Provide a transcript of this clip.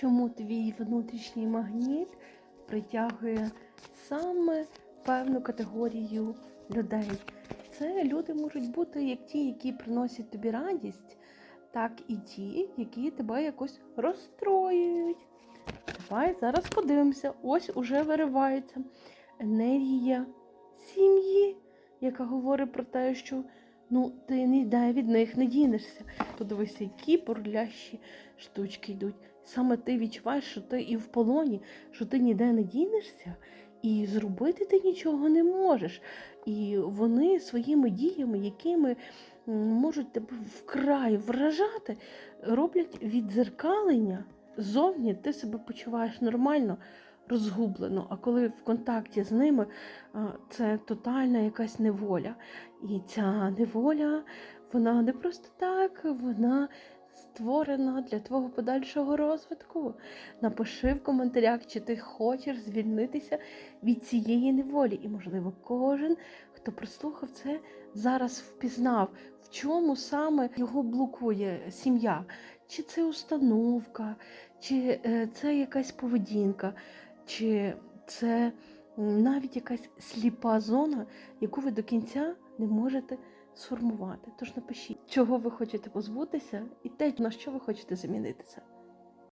чому твій внутрішній магніт притягує саме певну категорію людей. Це люди можуть бути як ті, які приносять тобі радість, так і ті, які тебе якось розстроюють. Давай зараз подивимося. Ось уже виривається енергія сім'ї, яка говорить про те, що ну, ти ніде від них не дінешся. Подивися, які бурлящі штучки йдуть. Саме ти відчуваєш, що ти і в полоні, що ти ніде не дінешся, і зробити ти нічого не можеш. І вони своїми діями, якими можуть тебе вкрай вражати, роблять віддзеркалення. Зовні ти себе почуваєш нормально, розгублено. А коли в контакті з ними, це тотальна якась неволя. І ця неволя, вона не просто так, вона створена для твого подальшого розвитку. Напиши в коментарях, чи ти хочеш звільнитися від цієї неволі. І, можливо, кожен, хто прослухав це, зараз впізнав, в чому саме його блокує сім'я. Чи це установка, чи е, це якась поведінка, чи це навіть якась сліпа зона, яку ви до кінця не можете сформувати. Тож напишіть, чого ви хочете позбутися, і те, на що ви хочете замінити.